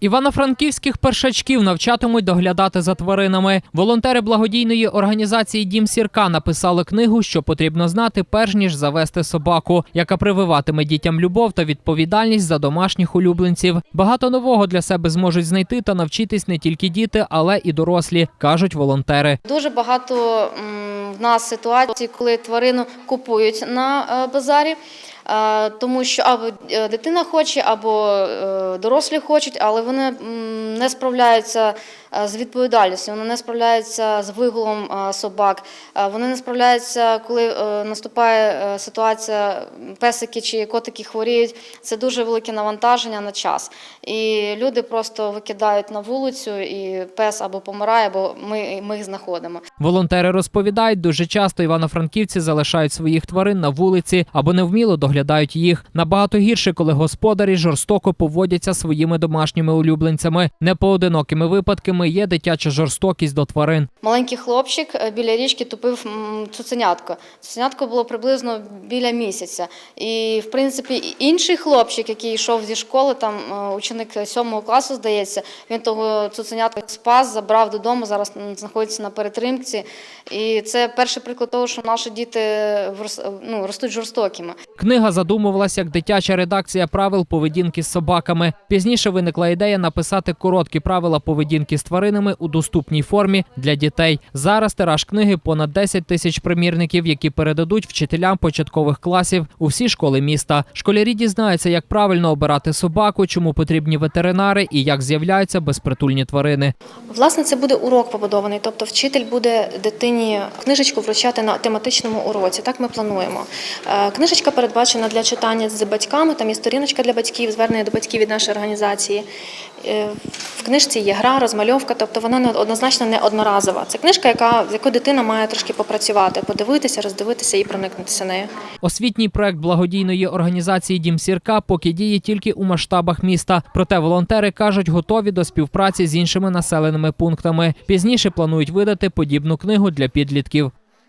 Івано-франківських першачків навчатимуть доглядати за тваринами. Волонтери благодійної організації Дім Сірка написали книгу, що потрібно знати, перш ніж завести собаку, яка прививатиме дітям любов та відповідальність за домашніх улюбленців. Багато нового для себе зможуть знайти та навчитись не тільки діти, але і дорослі, кажуть волонтери. Дуже багато в нас ситуацій, коли тварину купують на е, базарі. Е, Тому що або е, дитина хоче, або е, дорослі хочуть, але вони не справляються з відповідальністю, вони не справляються з вигулом собак, вони не справляються, коли наступає ситуація, песики чи котики хворіють. Це дуже велике навантаження на час. І люди просто викидають на вулицю, і пес або помирає, або ми, ми їх знаходимо. Волонтери розповідають, дуже часто івано-франківці залишають своїх тварин на вулиці або невміло доглядають їх. Набагато гірше, коли господарі жорстоко поводяться своїми домашніми улюбленцями. Непоодинокими випадками є дитяча жорстокість до тварин. Маленький хлопчик е, біля річки тупив цуценятко. Цуценятко було приблизно біля місяця. І, в принципі, інший хлопчик, який йшов зі школи, там е, ученик сьомого класу, здається, він того цуценятка спас, забрав додому, зараз знаходиться на перетримці. І це перший приклад того, що наші діти ну, ростуть жорстокими. Книга задумувалася як дитяча редакція правил поведінки з собаками. Пізніше виникла ідея написати короткі правила поведінки з тваринами у доступній формі для дітей. Зараз тираж книги понад 10 тисяч примірників, які передадуть вчителям початкових класів у всі школи міста. Школярі дізнаються, як правильно обирати собаку, чому потрібні ветеринари і як з'являються безпритульні тварини. Власне, це буде урок побудований, тобто вчитель буде дитині книжечку вручати на тематичному уроці. Так ми плануємо. Е, Книжечка передбачена для читання з батьками, там є сторіночка для батьків, звернення до батьків від нашої організації. Е, В книжці є гра, розмальовка, тобто вона не однозначно не одноразова. Це книжка, яка з якою дитина має трошки попрацювати, подивитися, роздивитися і проникнутися нею. Освітній проект благодійної організації Дім Сірка поки діє тільки у масштабах міста. Проте волонтери кажуть, готові до співпраці з іншими населеними пунктами. Пізніше планують видати подібну книгу для підлітків.